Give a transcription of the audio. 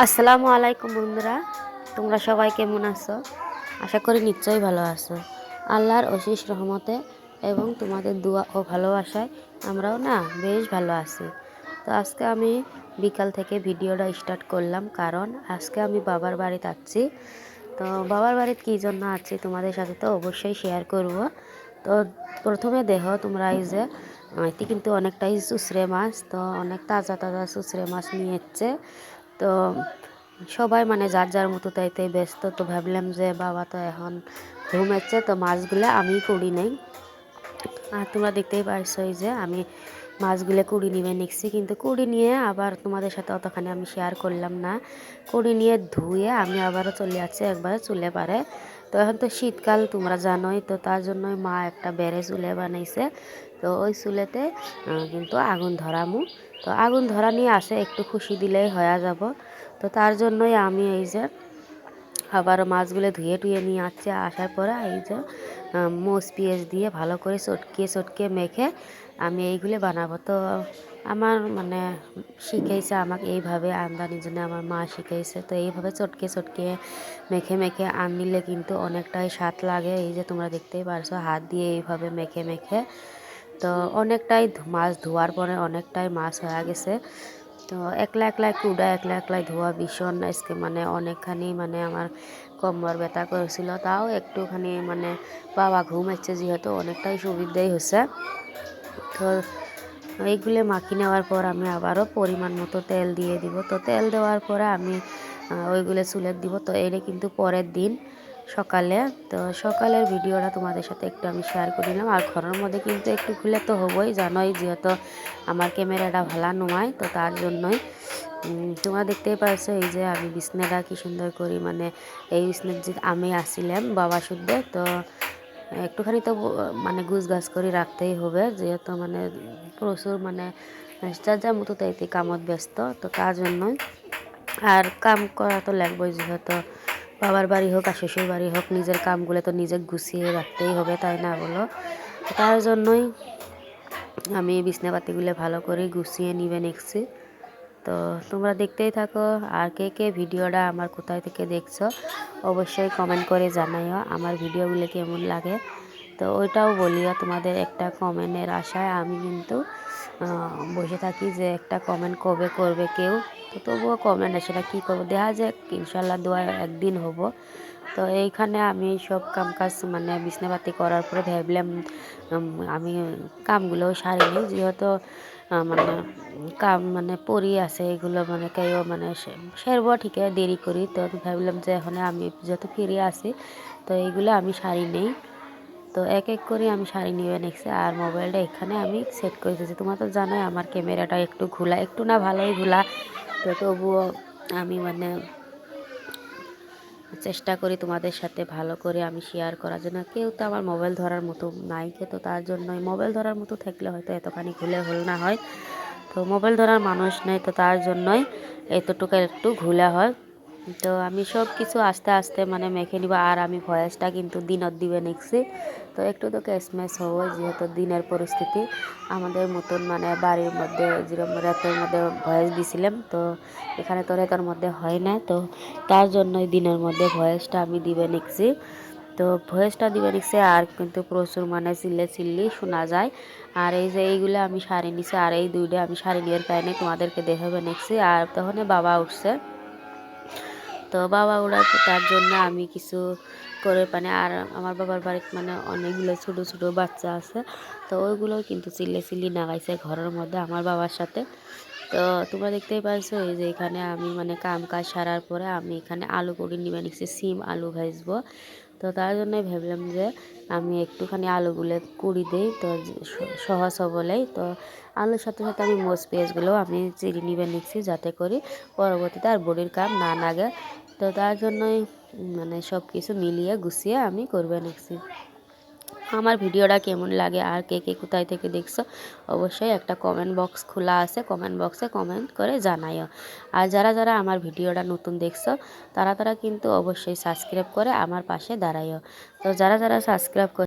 আসসালামু আলাইকুম বন্ধুরা, তোমরা সবাই কেমন আছো? আশা করি নিশ্চয়ই ভালো আছো। আল্লাহর অশেষ রহমতে এবং তোমাদের দোয়া ও ভালোবাসায় আমরাও না বেশ ভালো আছি। তো আজকে আমি বিকাল থেকে ভিডিওটা স্টার্ট করলাম, কারণ আজকে আমি বাবার বাড়িতে আছি তো বাবার বাড়িতে কী জন্য আছি তোমাদের সাথে তো অবশ্যই শেয়ার করব। তো প্রথমে দেখো তোমরা এই যে এটি কিন্তু অনেকটাই চুচড়ে মাছ, তো অনেক তাজা তাজা চুচড়ে মাছ নিয়ে এসছে। তো সবাই মানে যার যার মতো তাই তাই ব্যস্ত, তো ভাবলাম যে বাবা তো এখন ঘুমাচ্ছে তো মাছগুলো আমি কুড়ি নেই। আর তোমরা দেখতেই পারছ এই যে আমি মাছগুলো কুড়ি নিবে নিচ্ছি, কিন্তু কুড়ি নিয়ে আবার তোমাদের সাথে অতখানি আমি শেয়ার করলাম না। কুড়ি নিয়ে ধুয়ে আমি আবারও চলে যাচ্ছি, একবার চুলে পারে। তো এখন তো শীতকাল, তোমরা জানোই, তো তার জন্যই মা একটা বেড়ে চুলে বানাইছে। তো ওই চুলেতে কিন্তু আগুন ধরামু। তো আগুন ধরা নিয়ে আসে, একটু খুশি দিলেই হয়ে যাব। তো তার জন্যই আমি এই যে আবার মাছগুলো ধুয়ে টুয়ে নিয়ে আসছে। আসার পরে এই যে মোষ পিঁয়াজ দিয়ে ভালো করে চটকে চটকে মেখে আমি এইগুলো বানাবো। তো আমার মানে শিখাইছে আমাকে এইভাবে আন্দানির জন্য আমার মা শিখাইছে। তো এইভাবে চটকে চটকে, মেখে মেখে আনলে কিন্তু অনেকটাই স্বাদ লাগে। এই যে তোমরা দেখতেই পারছ, হাত দিয়ে এইভাবে মেখে মেখে। তো অনেকটাই মাছ ধোয়ার পরে অনেকটাই মাছ হয়ে গেছে। তো একলা একলাই কুড়া, একলা একলাই ধোয়া ভীষণ আজকে মানে অনেকখানি মানে আমার কম্বর ব্যথা করেছিল। তাও একটুখানি মানে বাবা ঘুমাচ্ছে যেহেতু, অনেকটাই সুবিধাই হচ্ছে। তো এইগুলো মাখি নেওয়ার পর আমি আবারও পরিমাণ মতো তেল দিয়ে দিব। তো তেল দেওয়ার পরে আমি ওইগুলো চুলে দিব। তো এটা কিন্তু পরের দিন সকালে, তো সকালের ভিডিওটা তোমাদের সাথে একটু আমি শেয়ার করে নিলাম। আর ঘরের মধ্যে কিন্তু একটু খুলে তো হবই, জানোই যেহেতু আমার ক্যামেরাটা ভালো নয় তো তার জন্যই তোমরা দেখতেই পারছ এই যে আমি বিছনাটা কি সুন্দর করি মানে এই বিছনার যে আমি আসছিলাম বাবা শুদ্ধ, তো একটুখানি তো মানে গুছ গাছ করে রাখতেই হবে, যেহেতু মানে প্রচুর মানে যার যার মতো তাইতে কামত ব্যস্ত, তো তার জন্যই। আর কাম করা তো লাগবেই, যেহেতু বাবার বাড়ি হোক আর শ্বশুর বাড়ি হোক, নিজের কামগুলো তো নিজে গুছিয়ে রাখতেই হবে, তাই না বলো? তার জন্যই আমি বিছনাপাতিগুলো ভালো করে গুছিয়ে নিবে নিচ্ছি তো তোমরা দেখতেই থাকো আর কে কে ভিডিওটা আমার কোথায় থেকে দেখছ, অবশ্যই কমেন্ট করে জানাইও আমার ভিডিওগুলো কেমন লাগে। তো ওইটাও বলিও তোমাদের একটা কমেন্টের আশায় আমি কিন্তু বসে থাকি যে একটা কমেন্ট কবে করবে কেউ। তো তবুও কমেন্ট সেটা কী করব? দেখা যাক, ইনশাল্লাহ দোয়া একদিন হব। তো এইখানে আমি সব কাম কাজ মানে বিছনাপাতি করার পরে ভাবলাম আমি কামগুলোও সারি নিই, যেহেতু মানে কাম মানে পড়ি আছে এগুলো মানে কেউ মানে সেরব ঠিক দেরি করি তো ভাবলাম যে এখন আমি যত ফিরে আসি তো এইগুলো আমি শাড়ি নেই। তো এক এক করে আমি শাড়ি নিয়ে নিচ্ছি আর মোবাইলটা এখানে আমি সেট করে দিয়েছি তোমার তো জানোই আমার ক্যামেরাটা একটু ঘোলা, একটু না ভালোই ঘোলা, তো তবুও আমি মানে চেষ্টা করি তোমাদের সাথে ভালো করে আমি শেয়ার করার জন্য। কেউ তো আমার মোবাইল ধরার মতো নাই তো তার জন্যই। মোবাইল ধরার মতো থাকলে হয়তো এতখানি ঘুলে হল না হয়। তো মোবাইল ধরার মানুষ নেই তো তার জন্যই এতটুকু একটু ঘুলা হয়। তো আমি সব কিছু আস্তে আস্তে মানে মেখে নিব, আর আমি ভয়েসটা কিন্তু দিনত দিবে নিচ্ছি তো একটু তো ক্যাশম্যাশ হব, যেহেতু দিনের পরিস্থিতি, আমাদের মতন মানে বাড়ির মধ্যে যেরকম রাতের মধ্যে ভয়েস দিছিলাম, তো এখানে তো রেতার মধ্যে হয় না, তো তার জন্যই দিনের মধ্যে ভয়েসটা আমি দিবে নিচ্ছি তো ভয়েসটা দিবে নিচ্ছে আর কিন্তু প্রচুর মানে চিল্লে চিল্লি শোনা যায়। আর এই যে এইগুলো আমি শাড়ি নিছি, আর এই দুইটা আমি শাড়ি নিয়ে পাইনি তোমাদেরকে দেখাবে নিচ্ছি আর তখন বাবা উঠছে। তো বাবা ওরা তার জন্য আমি কিছু করে মানে আর আমার বাবার বাড়িতে মানে অনেকগুলো ছোটো ছোটো বাচ্চা আছে। তো ওইগুলো কিন্তু চিল্লে চিল্লি নাগাইছে ঘরের মধ্যে আমার বাবার সাথে। তো তোমরা দেখতেই পারছ এই যে এখানে আমি মানে কাম কাজ সারার পরে আমি এখানে আলু করে নিবে নিচ্ছি সিম আলু ভাজবো। তো তার জন্য ভাবলাম যে আমি একটুখানি আলুগুলো কুড়ি দিই, তো সহজ হবলেই তো আলুর সাথে সাথে আমি মোজ পেঁয়াজগুলোও আমি চিড়ি নিবে নিচ্ছি যাতে করি পরবর্তীতে আর বড়ির কাম না লাগে। তো তার জন্যই মানে সব কিছু মিলিয়ে গুছিয়ে আমি করবে নেছি আমার ভিডিওটা কেমন লাগে, আর কে কে কোথায় থেকে দেখছ, অবশ্যই একটা কমেন্ট বক্স খোলা আছে কমেন্ট বক্সে কমেন্ট করে জানাইও। আর যারা যারা আমার ভিডিওটা নতুন দেখছ, তারা তারা কিন্তু অবশ্যই সাবস্ক্রাইব করে আমার পাশে দাঁড়াইও। তো যারা যারা সাবস্ক্রাইব